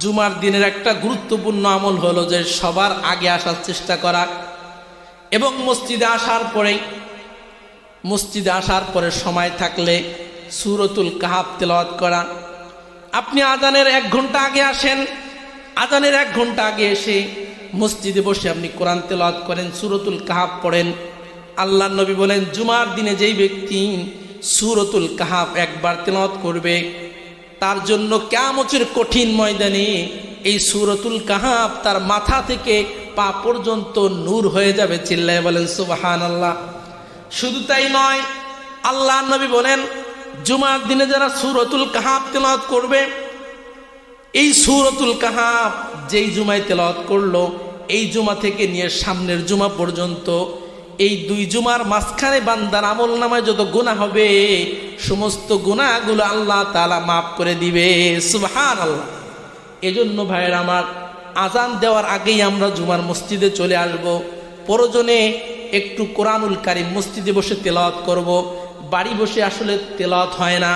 জুমার দিনের একটা গুরুত্বপূর্ণ আমল হলো যে সবার আগে আসার চেষ্টা করা এবং মসজিদে আসার পরেই, মসজিদে আসার পরে সময় থাকলে সুরতুল কাহাব তেলাওয়াত করা। আপনি আজানের এক ঘণ্টা আগে আসেন, আজানের এক ঘণ্টা আগে এসে মসজিদে বসে আপনি কোরআন তেলাওয়াত করেন, সুরতুল কাহাব পড়েন। আল্লাহ নবী বলেন, জুমার দিনে যেই ব্যক্তি সুরতুল কাহাব একবার তেলাওয়াত করবে তার জন্য কেমচের কঠিন ময়দানে এই সুরতুল কাহাব তার মাথা থেকে পা পর্যন্ত নূর হয়ে যাবে, চিল্লায় বলেন সুবাহান আল্লাহ শুধু তাই নয়, আল্লাহ নবী বলেন, জুমার দিনে যারা সুরতুল কাহাব তেলাওয়াত করবে, এই সুরতুল কাহাব যেই জুমায় তেলাওয়াত করল, এই জুমা থেকে নিয়ে সামনের জুমা পর্যন্ত এই দুই জুমার মাঝখানে বান্দার আমল নামায় যত গুণা হবে, সমস্ত গুণাগুলো আল্লাহ তালা মাফ করে দিবে। সুবহান আল্লাহ এজন্য ভাইয়ের আমার আজান দেওয়ার আগেই আমরা জুমার মসজিদে চলে আসব। প্রয়োজনে একটু কোরআনুল কারিম মসজিদে বসে তেলাওয়াত করব। বাড়ি বসে আসলে তেলাওয়াত হয় না।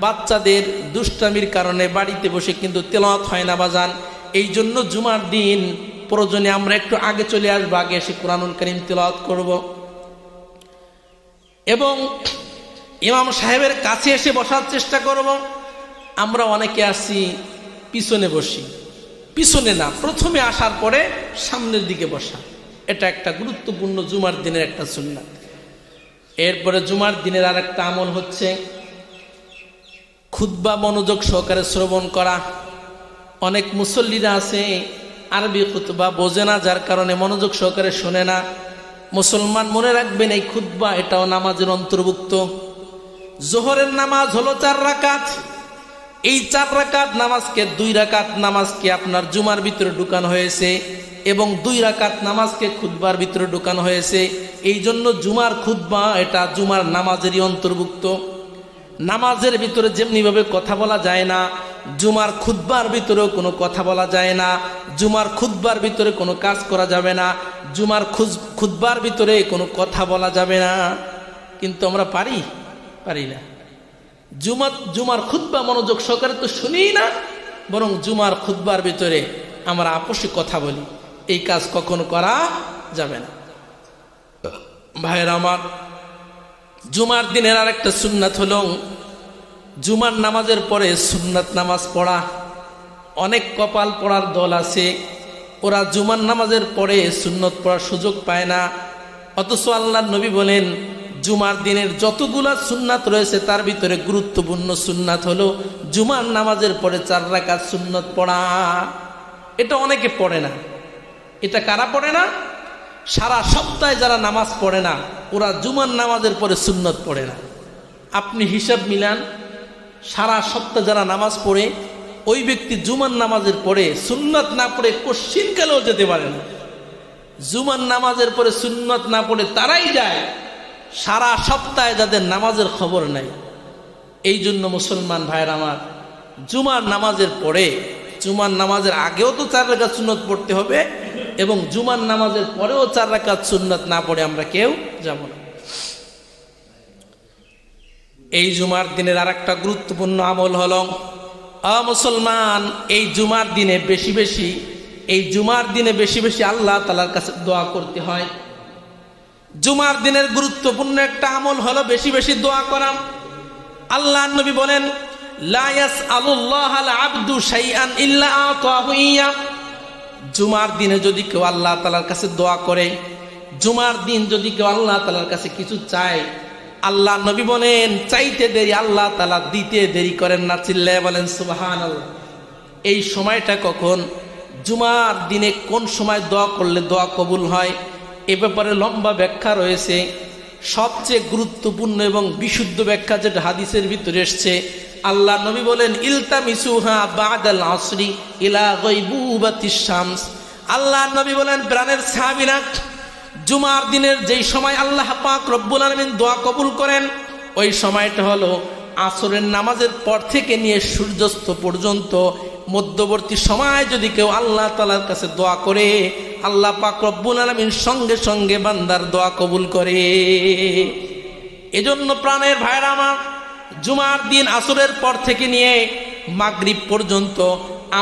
বাচ্চাদের দুষ্টামির কারণে বাড়িতে বসে কিন্তু তেলাওয়াত হয় না বাজান। এই জন্য জুমার দিন প্রয়োজনে আমরা একটু আগে চলে আসব, আগে এসে কোরআনুল করিম তেলাওয়াত করব। এবং ইমাম সাহেবের কাছে এসে বসার চেষ্টা করব। আমরা অনেকে আসি, পিছনে বসি। পিছনে না, প্রথমে আসার পরে সামনের দিকে বসা। এটা একটা গুরুত্বপূর্ণ জুমার দিনের একটা সুন্নাত। এরপরে জুমার দিনের আর একটা আমল হচ্ছে খুদ্া মনোযোগ সহকারে শ্রবণ করা। অনেক মুসল্লিরা আছে আরবি খুতবা বোঝে না, যার কারণে মনোযোগ সহকারে শোনে না। মুসলমান মনে রাখবেন এই খুতবা, এটাও নামাজের অন্তর্ভুক্ত। জোহরের নামাজ হলো চার রাকাত। এই চার রাকাত নামাজকে, দুই রাকাত নামাজকে আপনার জুমার ভিতরে ঢুকানো হয়েছে এবং দুই রাকাত নামাজকে খুদ্বার ভিতরে ঢুকানো হয়েছে। এই জন্য জুমার খুদ্বা এটা জুমার নামাজেরই অন্তর্ভুক্ত। নামাজের ভিতরে যেমনিভাবে কথা বলা যায় না, জুমার খুদ্বার ভিতরেও কোনো কথা বলা যায় না। জুমার খুদ্বার ভিতরে কোনো কাজ করা যাবে না, জুমার খুজ খুদ্বার ভিতরে কোনো কথা বলা যাবে না। কিন্তু আমরা পারি? পারি না। জুমার জুমার খুদ্া মনোযোগ সহকারে তো শুনি না, বরং জুমার খুদ্বার ভিতরে আমরা আপসে কথা বলি। এই কাজ কখনো করা যাবে না। ভাইয়ের আমার, জুমার দিনের আর একটা সুন্নাত হল, জুমার নামাজের পরে সুন্নাত নামাজ পড়া। অনেক কপাল পড়ার দল আছে। ওরা জুমার নামাজের পরে সুন্নত পড়ার সুযোগ পায় না। অথচ আল্লাহ নবী বলেন, জুমার দিনের যতগুলা সুন্নাত রয়েছে তার ভিতরে গুরুত্বপূর্ণ সুন্নাত হলো জুমার নামাজের পরে চার রাকাত সুন্নত পড়া। এটা অনেকে পড়ে না। এটা কারা পড়ে না? সারা সপ্তাহে যারা নামাজ পড়ে না, ওরা জুমার নামাজের পরে সুন্নত পড়ে না। আপনি হিসাব মিলান, সারা সপ্তাহ যারা নামাজ পড়ে ওই ব্যক্তি জুমার নামাজের পরে সুন্নত না পড়ে কোশ্চিন কালেও যেতে পারে না। জুমার নামাজের পরে সুন্নত না পড়ে তারাই যায়। সারা সপ্তাহে যাদের নামাজের খবর নাই। এই জন্য মুসলমান ভাইয়ের আমার, জুমার নামাজের পরে, জুমার নামাজের আগেও তো চার রেখা সুন্নত পড়তে হবে এবং জুমার নামাজের পরেও চার রাকাত সুন্নত না পড়ে আমরা কেউ যাব না। এই জুমার দিনের আর একটা গুরুত্বপূর্ণ আমল হল মুসলমান, এই জুমার দিনে বেশি বেশি, এই জুমার দিনে বেশি বেশি আল্লাহ তালার কাছে দোয়া করতে হয়। জুমার দিনের গুরুত্বপূর্ণ একটা আমল হলো বেশি বেশি দোয়া করা। আল্লাহ নবী বলেন লায়াস আল্লাহ আব্দু শাইআন ইল্লা আতাহু ইয়া। জুমার দিনে যদি কেউ আল্লাহ তালার কাছে দোয়া করে, জুমার দিন যদি কেউ আল্লাহ তালার কাছে কিছু চায় আল্লাহ নবী বলেন, চাইতে দেরি আল্লাহ তালা দিতে দেরি করেন না চিল্লে বলেন সুবাহান এই সময়টা কখন? জুমার দিনে কোন সময় দোয়া করলে দোয়া কবুল হয়? এ ব্যাপারে লম্বা ব্যাখ্যা রয়েছে। সবচেয়ে গুরুত্বপূর্ণ এবং বিশুদ্ধ ব্যাখ্যা যেটা হাদিসের ভিতরে এসছে, আল্লাহ নবী বলেন, ইলতামিসুহা বাদাল আসরি ইলা গায়বুবাতিশ শামস। আল্লাহ নবী বলেন, প্রাণের সাহাবীরা জুমার দিনের যেই সময় আল্লাহ পাক রব্বুল আলমিন দোয়া কবুল করেন, ওই সময়টা হলো আসরের নামাজের পর থেকে নিয়ে সূর্যাস্ত পর্যন্ত মধ্যবর্তী সময় যদি কেউ আল্লাহ তালার কাছে দোয়া করে, আল্লাহ পাক রব্বুল আলমিন সঙ্গে সঙ্গে বান্দার দোয়া কবুল করে। এজন্য প্রাণের ভাইরা আমার, জুমার দিন আসরের পর থেকে নিয়ে মাগরিব পর্যন্ত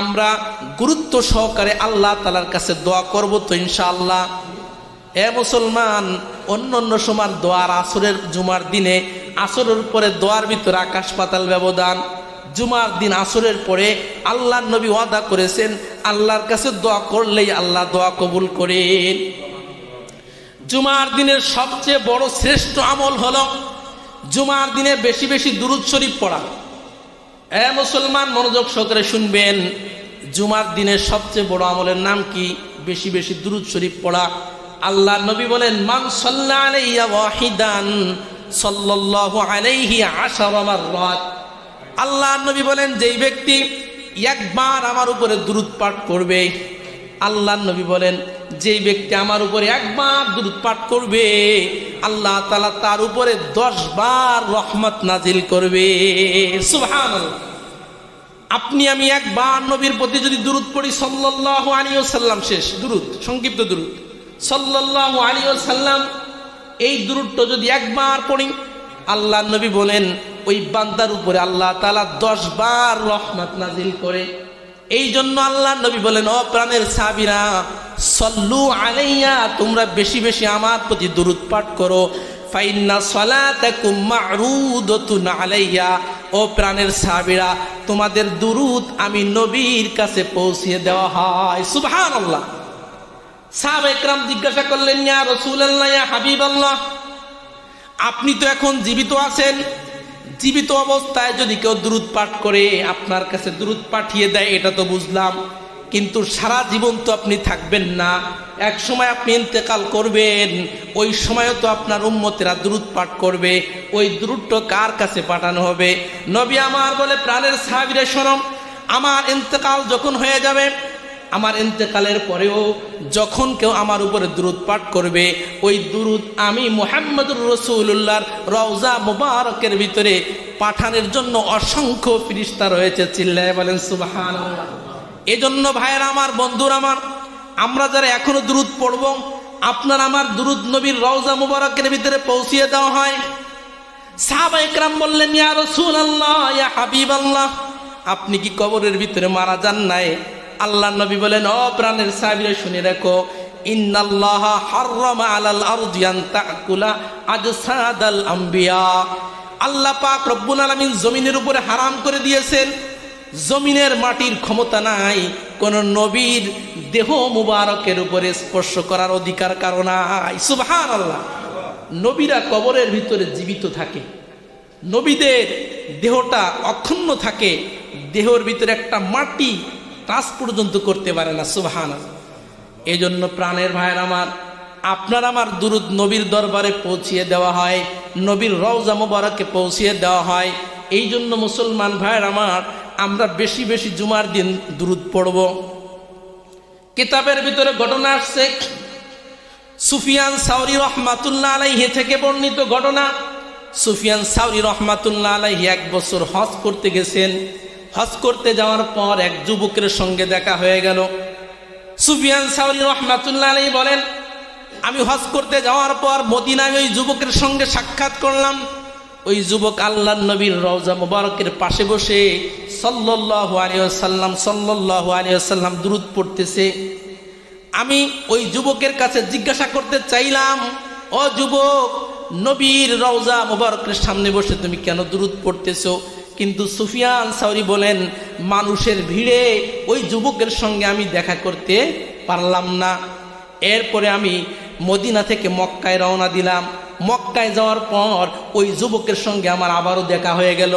আমরা গুরুত্ব সহকারে আল্লাহ তালার কাছে দোয়া করব তো ইনশাআল্লাহ। এ মুসলমান, অন্য অন্য সময় দোয়ার আসরের জুমার দিনে আসরের পরে দোয়ার ভিতরে আকাশ পাতাল ব্যবধান। জুমার দিন আসরের পরে আল্লাহর নবী ওয়াদা করেছেন, আল্লাহর কাছে দোয়া করলেই আল্লাহ দোয়া কবুল করেন। জুমার দিনের সবচেয়ে বড় শ্রেষ্ঠ আমল হল জুমার দিনে বেশি বেশি দুরুদ শরীফ পড়া। এ মুসলমান মনোযোগ সহকারে শুনবেন, জুমার দিনের সবচেয়ে বড় আমলের নাম কি? বেশি বেশি দুরুদ শরীফ পড়া। আল্লাহ নবী বলেন, মান সাল্লা আলাইয়া ওয়াহিদান সাল্লাল্লাহু আলাইহি আশারা মাররাত। আল্লাহ নবী বলেন, যেই ব্যক্তি একবার আমার উপরে দুরুদ পাঠ করবে আল্লাহ নবী বলেন, যেই ব্যক্তি আমার উপরে একবার দুরুদ পাঠ করবে, আল্লাহ তালা তার উপরে দশ বার রহমত নাজিল করবে। সুবহানাল্লাহ। আপনি, আমি একবার নবীর প্রতি যদি দুরুদ পড়ি, সাল্লাল্লাহু আলাইহি সাল্লাম শেষ, দুরুদ, সংক্ষিপ্ত দুরুদ। সাল্লাল্লাহু আলাইহি সাল্লাম এই দুরুদটা যদি একবার পড়ি, আল্লাহ নবী বলেন, ওই বান্দার উপরে আল্লাহ তালা দশ বার রহমত নাজিল করে। এই জন্য আল্লাহ নবী বলেন, ও প্রাণের সাবিরা সল্লু আলাইয়া, তোমরা বেশি বেশি আমার প্রতি দুরুদ পাঠ করো। ফাইন্না সলাতাকুম মারুদাতুন আলাইয়া, ও প্রাণের সাবিরা তোমাদের দুরুদ আমি নবীর কাছে পৌঁছিয়ে দেওয়া হয়। সুবহানাল্লাহ। একরাম জিজ্ঞাসা করলেন, ইয়া হাবিবাল্লাহ, আপনি তো এখন জীবিত আছেন। জীবিত অবস্থায় যদি কেউ দ্রুত পাঠ করে, আপনার কাছে দ্রুত পাঠিয়ে দেয়, এটা তো বুঝলাম। কিন্তু সারা জীবন তো আপনি থাকবেন না। এক সময় আপনি ইন্তেকাল করবেন, ওই সময়ও তো আপনার উম্মতেরা দ্রুত পাঠ করবে। ওই দ্রুতটা কার কাছে পাঠানো হবে? নবী আমার বলে, প্রাণের সাহাবিরে সরম আমার ইন্তেকাল যখন হয়ে যাবে আমার ইন্তেকালের পরেও যখন কেউ আমার উপরে দুরুদ পাঠ করবে, ওই দুরুদ আমি মোহাম্মদুর রসুল্লাহর রওজা মুবারকের ভিতরে পাঠানোর জন্য অসংখ্য ফিরিস্তা রয়েছে, চিল্লায় বলেন সুবাহান এজন্য ভাইয়ের আমার, বন্ধুর আমার, আমরা যারা এখনও দুরুদ পড়ব, আপনার আমার দুরুদ নবীর রওজা মুবারকের ভিতরে পৌঁছিয়ে দেওয়া হয়। রসুল আল্লাহ হাবিব আল্লাহ আপনি কি কবরের ভিতরে মারা যান নাই? আল্লাহ নবী বলেন, ও প্রাণের সাহাবীরা, শুনে রাখো ইন্নাল্লাহ হাররামা আলাল আরদি আন তাকুলা আজসাদাল আম্বিয়া। আল্লাহ পাক রব্বুল জমিনের উপরে হারাম করে দিয়েছেন। জমিনের মাটির ক্ষমতা নাই, কোন নবীর দেহ মুবারকের উপরে স্পর্শ করার অধিকার কারণ নাই। সুবহানাল্লাহ। নবীরা কবরের ভিতরে জীবিত থাকে। নবীদের দেহটা অক্ষুণ্ণ থাকে। দেহর ভিতরে একটা মাটি টাচ পর্যন্ত করতে পারে না সুবহান এই জন্য প্রাণের ভাইয়ের আমার, আপনার আমার দুরুদ নবীর দরবারে পৌঁছিয়ে দেওয়া হয়, নবীর রওজা মোবারকে পৌঁছিয়ে দেওয়া হয়। এই জন্য মুসলমান ভাইয়ের আমার, আমরা বেশি বেশি জুমার দিন দুরুদ পড়ব। কিতাবের ভিতরে ঘটনা আসছে, সুফিয়ান সাউরি রহমাতুল্লাহ আলাইহি থেকে বর্ণিত ঘটনা। সুফিয়ান সাউরি রহমাতুল্লাহ আলাইহি এক বছর হজ করতে গেছেন। হজ করতে যাওয়ার পর এক যুবকের সঙ্গে দেখা হয়ে গেল। সুফিয়ান সাউরি রহমাতুল্লাহ আলাইহি বলেন, আমি হজ করতে যাওয়ার পর মদিনায় ওই যুবকের সঙ্গে সাক্ষাৎ করলাম। ওই যুবক আল্লাহ নবীর রওজা মুবারকের পাশে বসে সাল্লাম সাল্লাল্লাহু আলাইহি সাল্লাম দ্রুত পড়তেছে। আমি ওই যুবকের কাছে জিজ্ঞাসা করতে চাইলাম, ও যুবক, নবীর রওজা মোবারকের সামনে বসে তুমি কেন দূরত পড়তেছো? কিন্তু সুফিয়ান সাউরি বলেন, মানুষের ভিড়ে ওই যুবকের সঙ্গে আমি দেখা করতে পারলাম না। এরপরে আমি মদিনা থেকে মক্কায় রওনা দিলাম। মক্কায় যাওয়ার পর ওই যুবকের সঙ্গে আমার আবারও দেখা হয়ে গেল।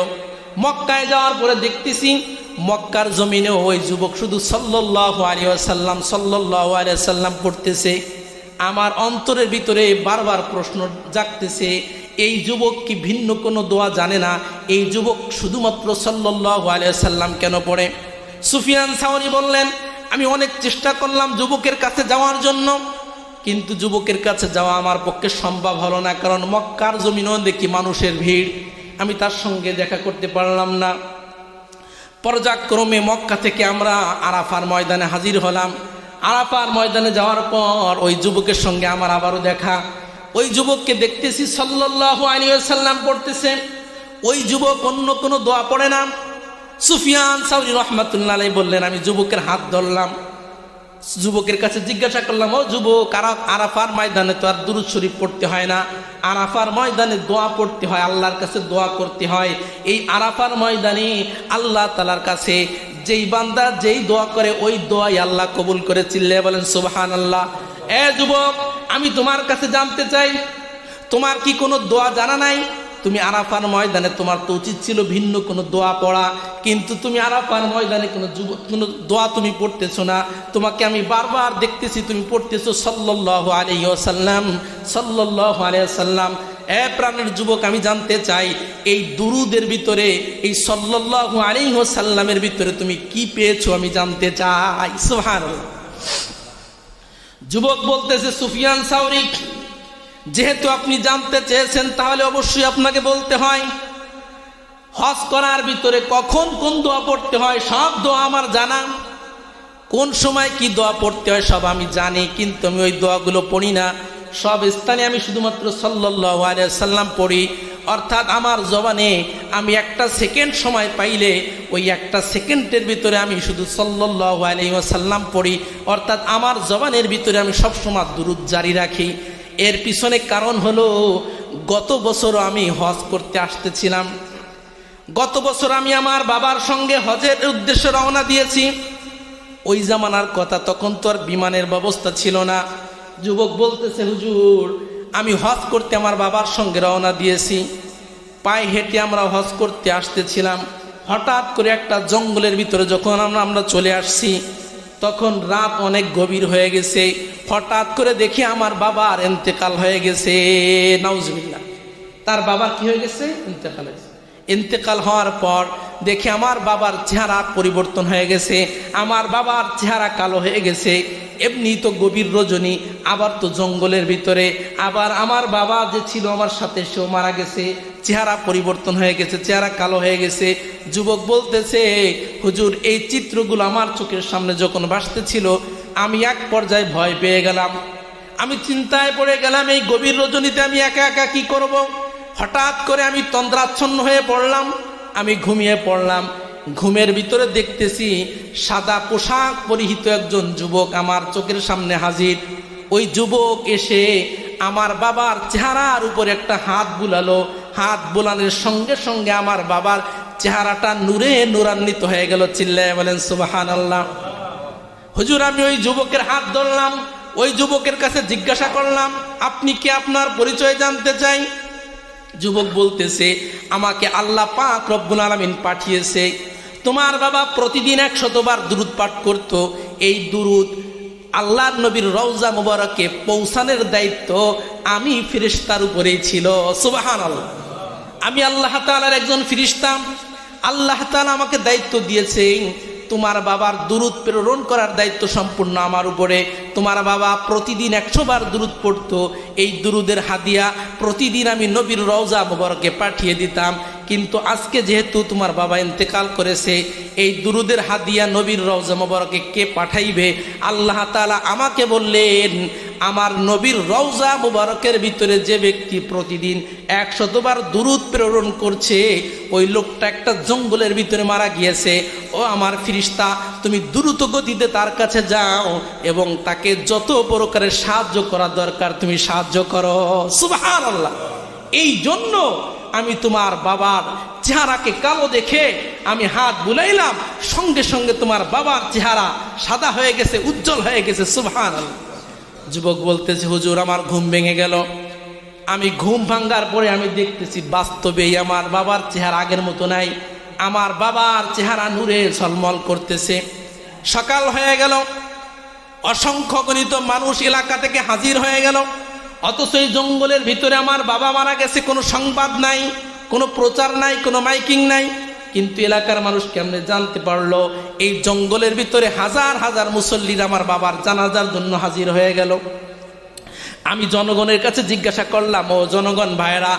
মক্কায় যাওয়ার পরে দেখতেছি, মক্কার জমিনেও ওই যুবক শুধু সাল্লাহ আলিয়াল্লাম সাল্লাহ আলিয়াল্লাম পড়তেছে। আমার অন্তরের ভিতরে বারবার প্রশ্ন জাগতেছে এই যুবক কি ভিন্ন কোনো দোয়া জানে না? এই যুবক শুধুমাত্র সাল্লাহ আলিয়াল্লাম কেন পড়ে? সুফিয়ান সাওয়ানি বললেন, আমি অনেক চেষ্টা করলাম যুবকের কাছে যাওয়ার জন্য, কিন্তু যুবকের কাছে যাওয়া আমার পক্ষে সম্ভব হলো না, কারণ মক্কার জমিনও দেখি মানুষের ভিড়। আমি তার সঙ্গে দেখা করতে পারলাম না। পর্যায়ক্রমে মক্কা থেকে আমরা আরাফার ময়দানে হাজির হলাম। আরাফার ময়দানে যাওয়ার পর ওই যুবকের সঙ্গে আমার আবারও দেখা। ওই যুবককে দেখতেছি সাল্লাহ আলিয়াল্লাম পড়তেছে। ওই যুবক অন্য কোনো দোয়া পড়ে না। সুফিয়ান সাউরি রহমাতুল্লাহ বললেন, আমি যুবকের হাত ধরলাম। যুবকের কাছে জিজ্ঞাসা করলাম, ও যুবক, আরা- আরাফার ময়দানে তো আর দুরুদ শরীফ পড়তে হয় না। আরাফার ময়দানে দোয়া পড়তে হয়, আল্লাহর কাছে দোয়া করতে হয়। এই আরাফার ময়দানে আল্লাহ তালার কাছে যেই বান্দা যেই দোয়া করে, ওই দোয়াই আল্লাহ কবুল করে চিল্লে বলেন সুবাহান আল্লাহ এ যুবক, আমি তোমার কাছে জানতে চাই, তোমার কি কোনো দোয়া জানা নাই? তুমি আরাফার ময়দানে, তোমার তো উচিত ছিল ভিন্ন কোনো দোয়া পড়া, কিন্তু তুমি আরাফার ময়দানে কোনো যুব কোনো দোয়া তুমি পড়তেছো না। তোমাকে আমি বারবার দেখতেছি, তুমি পড়তেছো সাল্লাহ আলী ওসাল্লাম সাল্লাহ আলিয়াল্লাম এ প্রাণের যুবক, আমি জানতে চাই, এই দুরুদের ভিতরে, এই সাল্লাহ আলী ওসাল্লামের ভিতরে তুমি কি পেয়েছ আমি জানতে চাই? সুহান যুবক বলতেছে, সুফিয়ান সাউরিক যেহেতু আপনি জানতে চেয়েছেন, তাহলে অবশ্যই আপনাকে বলতে হয়, হজ করার ভিতরে কখন কোন দোয়া পড়তে হয়, সব দোয়া আমার জানা। কোন সময় কি দোয়া পড়তে হয়, সব আমি জানি, কিন্তু আমি ওই দোয়াগুলো পড়ি না। সব স্থানে আমি শুধুমাত্র সাল্লাহ আলিয়া সাল্লাম পড়ি। অর্থাৎ আমার জবানে আমি একটা সেকেন্ড সময় পাইলে ওই একটা সেকেন্ডের ভিতরে আমি শুধু সাল্লাহ আলাইসাল্লাম পড়ি। অর্থাৎ আমার জবানের ভিতরে আমি সবসময় দূরত জারি রাখি। এর পিছনে কারণ হলো, গত বছরও আমি হজ করতে আসতেছিলাম। গত বছর আমি আমার বাবার সঙ্গে হজের উদ্দেশ্যে রওনা দিয়েছি। ওই জামানার কথা তখন তো আর বিমানের ব্যবস্থা ছিল না। যুবক বলতেছে, হুজুর আমি হজ করতে আমার বাবার সঙ্গে রওনা দিয়েছি। পায়ে হেঁটে আমরা হজ করতে আসতেছিলাম। হঠাৎ করে একটা জঙ্গলের ভিতরে যখন আমরা আমরা চলে আসছি, তখন রাত অনেক গভীর হয়ে গেছে। হঠাৎ করে দেখি আমার বাবার এন্তেকাল হয়ে গেছে। নাউজবিল্লা তার বাবার কি হয়ে গেছে? ইন্তেকাল হয়েছে ইন্তেকাল হওয়ার পর দেখে আমার বাবার চেহারা পরিবর্তন হয়ে গেছে। আমার বাবার চেহারা কালো হয়ে গেছে। এমনি তো গভীর রজনী, আবার তো জঙ্গলের ভিতরে। আবার আমার বাবা যে ছিল আমার সাথে, সেও মারা গেছে। চেহারা পরিবর্তন হয়ে গেছে, চেহারা কালো হয়ে গেছে। যুবক বলতেছে, হুজুর, এই চিত্রগুলো আমার চোখের সামনে যখন ভাসতেছিল, আমি এক পর্যায়ে ভয় পেয়ে গেলাম। আমি চিন্তায় পড়ে গেলাম, এই গভীর রজনীতে আমি একা একা কি করব। হঠাৎ করে আমি তন্দ্রাচ্ছন্ন হয়ে পড়লাম। আমি ঘুমিয়ে পড়লাম। ঘুমের ভিতরে দেখতেছি সাদা পোশাক পরিহিত একজন যুবক আমার চোখের সামনে হাজির। ওই যুবক এসে আমার বাবার চেহারার উপরে একটা হাত বুলালো। হাত বোলানোর সঙ্গে সঙ্গে আমার বাবার চেহারাটা নূরে নূরান্বিত হয়ে গেল, চিল্লায় বলেন সুবাহান আল্লাহ হুজুর, আমি ওই যুবকের হাত ধরলাম, ওই যুবকের কাছে জিজ্ঞাসা করলাম, আপনি কি আপনার পরিচয় জানতে চাই? যুবক বলতেছে, আমাকে আল্লাহ পাক রব্বুল আলমিন পাঠিয়েছে। তোমার বাবা প্রতিদিন একশতবার দুরুদ পাঠ করত। এই দুরুদ আল্লাহর নবীর রওজা মুবারকে পৌঁছানোর দায়িত্ব আমি ফিরিস্তার উপরেই ছিল। সুবাহান আল্লাহ আমি আল্লাহ তালার একজন ফিরিস্তাম আল্লাহ তালা আমাকে দায়িত্ব দিয়েছেন, তোমার বাবার দুরুদ প্রেরণ করার দায়িত্ব সম্পূর্ণ আমার উপরে। তোমার বাবা প্রতিদিন একশো বার দুরুদ পড়তো। এই দুরুদের হাদিয়া প্রতিদিন আমি নবীর রওজা মুবারকে পাঠিয়ে দিতাম। কিন্তু আজকে যেহেতু তোমার বাবা ইন্তেকাল করেছে, এই দুরুদের হাদিয়া নবীর রওজা মোবারকে কে পাঠাইবে? আল্লাহ তালা আমাকে বললেন, আমার নবীর রওজা মোবারকের ভিতরে যে ব্যক্তি প্রতিদিন একশতবার দুরুদ প্রেরণ করছে, ওই লোকটা একটা জঙ্গলের ভিতরে মারা গিয়েছে। ও আমার ফিরিস্তা, তুমি দ্রুত গতিতে তার কাছে যাও এবং তাকে যত প্রকারের সাহায্য করা দরকার তুমি সাহায্য করো। সুবাহান আল্লাহ এই জন্য আমি তোমার বাবার চেহারাকে কালো দেখে আমি হাত বুলাইলাম। সঙ্গে সঙ্গে তোমার বাবার চেহারা সাদা হয়ে গেছে, উজ্জ্বল হয়ে গেছে। আল্লাহ যুবক বলতেছে, হুজুর, আমার ঘুম ভেঙে গেল। আমি ঘুম ভাঙ্গার পরে আমি দেখতেছি বাস্তবেই আমার বাবার চেহারা আগের মতো নাই। আমার বাবার চেহারা নূরে ঝলমল করতেছে। সকাল হয়ে গেল। অসংখ্য গণিত মানুষ এলাকা থেকে হাজির হয়ে গেল। অথচ এই জঙ্গলের ভিতরে আমার বাবা মারা গেছে, কোনো সংবাদ নাই, কোনো প্রচার নাই, কোনো মাইকিং নাই। কিন্তু এলাকার মানুষ কেমনে জানতে পারল, এই জঙ্গলের ভিতরে হাজার হাজার মুসল্লির আমার বাবার জানাজার জন্য হাজির হয়ে গেল। আমি জনগণের কাছে জিজ্ঞাসা করলাম, ও জনগণ ভাইরা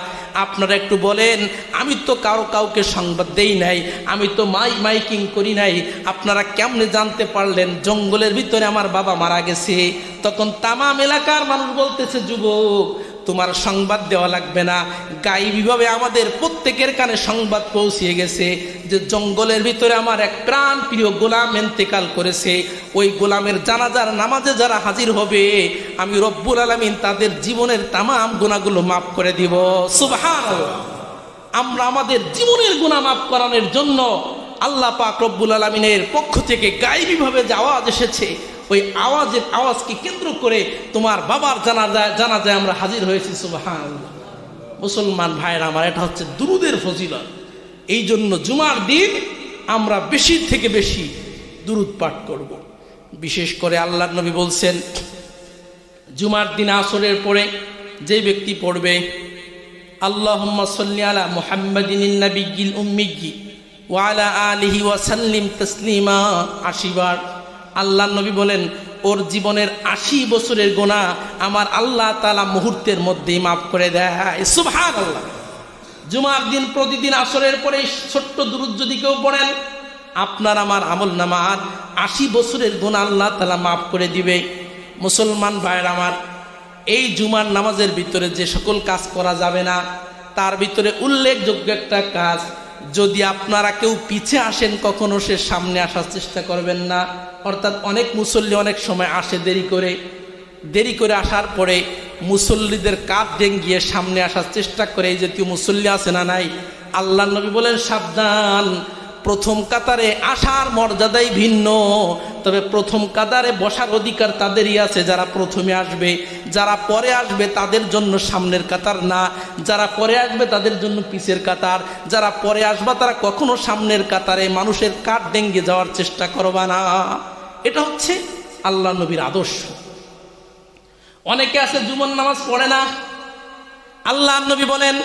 আপনারা একটু বলেন, আমি তো কারও কাউকে সংবাদ দেই নাই, আমি তো মাই মাইকিং করি নাই, আপনারা কেমনে জানতে পারলেন? জঙ্গলের ভিতরে আমার বাবা মারা গেছে। তখন তামাম এলাকার মানুষ বলতেছে, যুবক তোমার সংবাদ দেওয়া লাগবে না। গাইবিভাবে আমাদের প্রত্যেকের কানে সংবাদ পৌঁছিয়ে গেছে যে জঙ্গলের ভিতরে আমার এক প্রাণ প্রিয় গোলাম এন্তেকাল করেছে। ওই গোলামের জানাজার নামাজে যারা হাজির হবে, আমি রব্বুল আলমিন তাদের জীবনের তামাম গুণাগুলো মাফ করে দিব। সুবহান আমরা আমাদের জীবনের গুণা মাফ করানোর জন্য আল্লাহ পাক রব্বুল আলমিনের পক্ষ থেকে গাইবীভাবে যে আওয়াজ এসেছে ওই আওয়াজের আওয়াজকে কেন্দ্র করে তোমার বাবার জানা যায় জানা যায় আমরা হাজির হয়েছি সুবাহান মুসলমান ভাইয়ের, আমার এটা হচ্ছে দুরুদের ফজিলত এই জন্য জুমার দিন আমরা বেশি থেকে বেশি দুরুদ পাঠ করব। বিশেষ করে আল্লাহ নবী বলছেন, জুমার দিন আসরের পরে যে ব্যক্তি পড়বে আল্লাহ সাল্লি আলা উম্মিগি ওয়ালা আলিহি ওয়াসাল্লিম তসলিমা আশিবার আল্লাহ নবী বলেন, ওর জীবনের আশি বছরের গোনা আমার আল্লাহ তালা মুহূর্তের মধ্যেই মাফ করে দেয়। সুভাগ আল্লাহ জুমার দিন প্রতিদিন আসরের পরে ছোট্ট দুরুদ যদি কেউ পড়েন, আপনার আমার আমল নামার আশি বছরের গোনা আল্লাহ তালা মাফ করে দিবে। মুসলমান ভাইয়ের আমার, এই জুমার নামাজের ভিতরে যে সকল কাজ করা যাবে না, তার ভিতরে উল্লেখযোগ্য একটা কাজ, যদি আপনারা কেউ পিছে আসেন, কখনো সে সামনে আসার চেষ্টা করবেন না। অর্থাৎ অনেক মুসল্লি অনেক সময় আসে দেরি করে। দেরি করে আসার পরে মুসল্লিদের কাপ ডেঙ্গিয়ে সামনে আসার চেষ্টা করে, এই জাতীয় মুসল্লি আছে না নাই? আল্লাহ নবী বলেন, সাবধান প্রথম কাতারে আসার মর্যাদাই ভিন্ন। তবে প্রথম কাতারে বসার অধিকার তাদেরই আছে, যারা প্রথমে আসবে। যারা পরে আসবে, তাদের জন্য সামনের কাতার না। যারা পরে আসবে, তাদের জন্য পিছের কাতার। যারা পরে আসবা, তারা কখনো সামনের কাতারে মানুষের কাঠ ডেঙ্গে যাওয়ার চেষ্টা করবা না। এটা হচ্ছে আল্লাহ নবীর আদর্শ। অনেকে আছে জুমন নামাজ পড়ে না। আল্লাহ নবী বলেন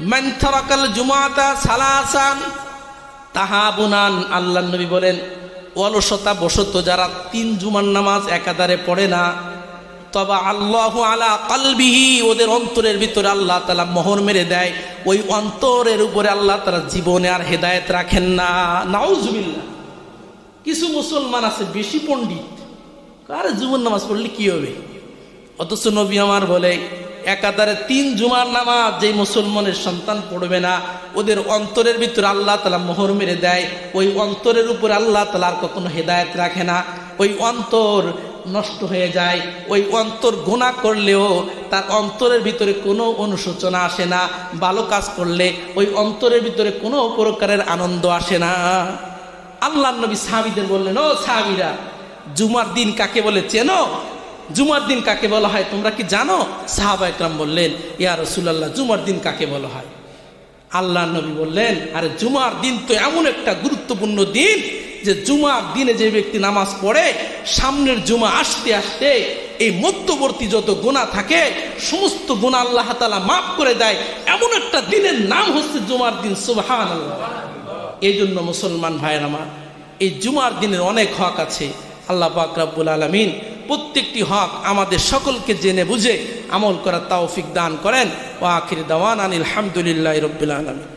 মেন্থরাকাল জুমাতা সালাসান তাহাবুনান আল্লাহ নবী বলেন, অলসতা বসত, যারা তিন জুমার নামাজ একাধারে পড়ে না, তবে আল্লাহ আলা কালবিহি, ওদের অন্তরের ভিতরে আল্লাহ তালা মোহর মেরে দেয়, ওই অন্তরের উপরে আল্লাহ তারা জীবনে আর হেদায়েত রাখেন না। নাউজুবিল্লা কিছু মুসলমান আছে, বেশি পণ্ডিত আরে জুমন নামাজ পড়লে কি হবে? অথচ নবী আমার বলে একাধারে তিন জুমার নামাজ যেই মুসলমানের সন্তান পড়বে না, ওদের অন্তরের ভিতরে আল্লাহ তালা মোহর মেরে দেয়, ওই অন্তরের উপর আল্লাহ তালা আর কখনো হেদায়ত রাখে না। ওই অন্তর নষ্ট হয়ে যায়, ওই অন্তর গোনা করলেও তার অন্তরের ভিতরে কোনো অনুশোচনা আসে না, ভালো কাজ করলে ওই অন্তরের ভিতরে কোনো প্রকারের আনন্দ আসে না। আল্লাহ নবী সাহাবিদের বললেন, ও সাহাবিরা, জুমার দিন কাকে বলে চেনো? জুমার দিন কাকে বলা হয়? তোমরা কি জানো? সাহাবা একরাম বললেন, ইয়া রসুল্লাহ জুমার দিন কাকে বলা হয়? আল্লাহ নবী বললেন, আরে জুমার দিন তো এমন একটা গুরুত্বপূর্ণ দিন যে জুমার দিনে যে ব্যক্তি নামাজ পড়ে, সামনের জুমা আসতে আসতে এই মধ্যবর্তী যত গোনা থাকে, সমস্ত গোনা আল্লাহ তালা মাফ করে দেয়। এমন একটা দিনের নাম হচ্ছে জুমার দিন সুবহান এই জন্য মুসলমান ভাইয়ের আমার, এই জুমার দিনের অনেক হক আছে। আল্লাহ পাক আলমিন প্রত্যেকটি হক আমাদের সকলকে জেনে বুঝে আমল করার তাওফিক দান করেন। ও আখির দাওয়ান আনিল হামদুলিল্লাহ রব্বুল আলমিন।